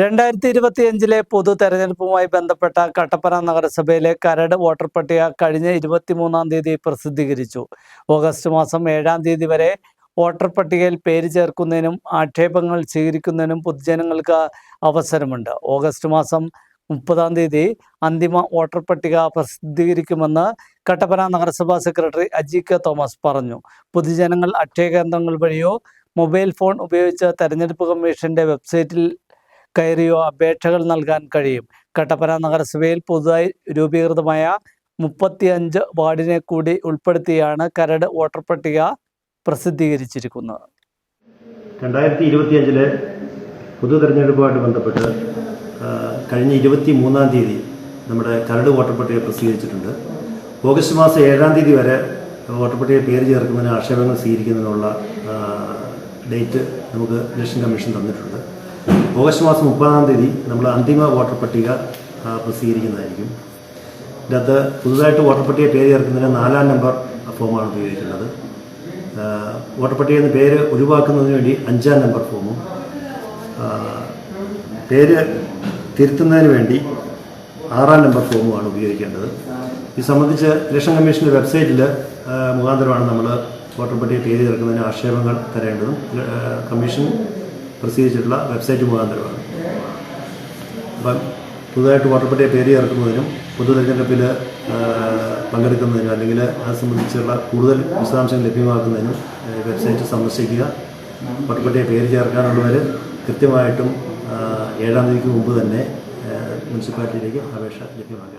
രണ്ടായിരത്തി ഇരുപത്തിയഞ്ചിലെ പൊതു തെരഞ്ഞെടുപ്പുമായി ബന്ധപ്പെട്ട കട്ടപ്പന നഗരസഭയിലെ കരട് വോട്ടർ പട്ടിക കഴിഞ്ഞ ഇരുപത്തിമൂന്നാം തീയതി പ്രസിദ്ധീകരിച്ചു. ഓഗസ്റ്റ് മാസം ഏഴാം തീയതി വരെ വോട്ടർ പട്ടികയിൽ പേര് ചേർക്കുന്നതിനും ആക്ഷേപങ്ങൾ സ്വീകരിക്കുന്നതിനും പൊതുജനങ്ങൾക്ക് അവസരമുണ്ട്. ഓഗസ്റ്റ് മാസം മുപ്പതാം തീയതി അന്തിമ വോട്ടർ പട്ടിക പ്രസിദ്ധീകരിക്കുമെന്ന് കട്ടപ്പന നഗരസഭാ സെക്രട്ടറി അജി കെ തോമസ് പറഞ്ഞു. പൊതുജനങ്ങൾ അക്ഷയ കേന്ദ്രങ്ങൾ വഴിയോ മൊബൈൽ ഫോൺ ഉപയോഗിച്ച് തെരഞ്ഞെടുപ്പ് കമ്മീഷന്റെ വെബ്സൈറ്റിൽ കയറിയോ അപേക്ഷകൾ നൽകാൻ കഴിയും. കട്ടപ്പന നഗരസഭയിൽ പുതുതായി രൂപീകൃതമായ മുപ്പത്തിയഞ്ച് വാർഡിനെ കൂടി ഉൾപ്പെടുത്തിയാണ് കരട് വോട്ടർ പട്ടിക പ്രസിദ്ധീകരിച്ചിരിക്കുന്നത്. രണ്ടായിരത്തി ഇരുപത്തിയഞ്ചിലെ പൊതു തെരഞ്ഞെടുപ്പുമായിട്ട് ബന്ധപ്പെട്ട് കഴിഞ്ഞ ഇരുപത്തി മൂന്നാം തീയതി നമ്മുടെ കരട് വോട്ടർ പട്ടിക പ്രസിദ്ധീകരിച്ചിട്ടുണ്ട്. ഓഗസ്റ്റ് മാസം ഏഴാം തീയതി വരെ വോട്ടർ പട്ടിക പേര് ചേർക്കുന്നതിന് ആക്ഷേപങ്ങൾ സ്വീകരിക്കുന്നതിനുള്ള ഡേറ്റ് നമുക്ക് ഇലക്ഷൻ കമ്മീഷൻ തന്നിട്ടുണ്ട്. ഓഗസ്റ്റ് മാസം മുപ്പതാം തീയതി നമ്മൾ അന്തിമ വോട്ടർ പട്ടിക പ്രസിദ്ധീകരിക്കുന്നതായിരിക്കും. ഇതിനകത്ത് പുതുതായിട്ട് വോട്ടർ പട്ടിക പേര് ചേർക്കുന്നതിന് നാലാം നമ്പർ ഫോമാണ് ഉപയോഗിക്കുന്നത്. വോട്ടർ പട്ടികയിൽ നിന്ന് പേര് ഒഴിവാക്കുന്നതിന് വേണ്ടി അഞ്ചാം നമ്പർ ഫോമും പേര് തിരുത്തുന്നതിന് വേണ്ടി ആറാം നമ്പർ ഫോമുമാണ് ഉപയോഗിക്കേണ്ടത്. ഇത് സംബന്ധിച്ച് ഇലക്ഷൻ കമ്മീഷന്റെ വെബ്സൈറ്റിൽ മുഖാന്തരമാണ് നമ്മൾ വോട്ടർ പട്ടിക പേര് ചേർക്കുന്നതിന് ആക്ഷേപങ്ങൾ തരേണ്ടതും. Commission പ്രസിദ്ധീകരിച്ചിട്ടുള്ള website മുഖാന്തരമാണ്. അപ്പം പുതുതായിട്ട് വോട്ടർ പേര് ഇറക്കുന്നതിനും പൊതു തെരഞ്ഞെടുപ്പിൽ പങ്കെടുക്കുന്നതിനും അല്ലെങ്കിൽ അത് സംബന്ധിച്ചുള്ള കൂടുതൽ വിശദാംശങ്ങൾ ലഭ്യമാക്കുന്നതിനും വെബ്സൈറ്റ് സന്ദർശിക്കുക. വോട്ടർ പേര് ചേർക്കാനുള്ളവർ കൃത്യമായിട്ടും ഏഴാം തീയതിക്ക് മുമ്പ് തന്നെ മുനിസിപ്പാലിറ്റിയിലേക്ക് അപേക്ഷ ലഭ്യമാക്കുക.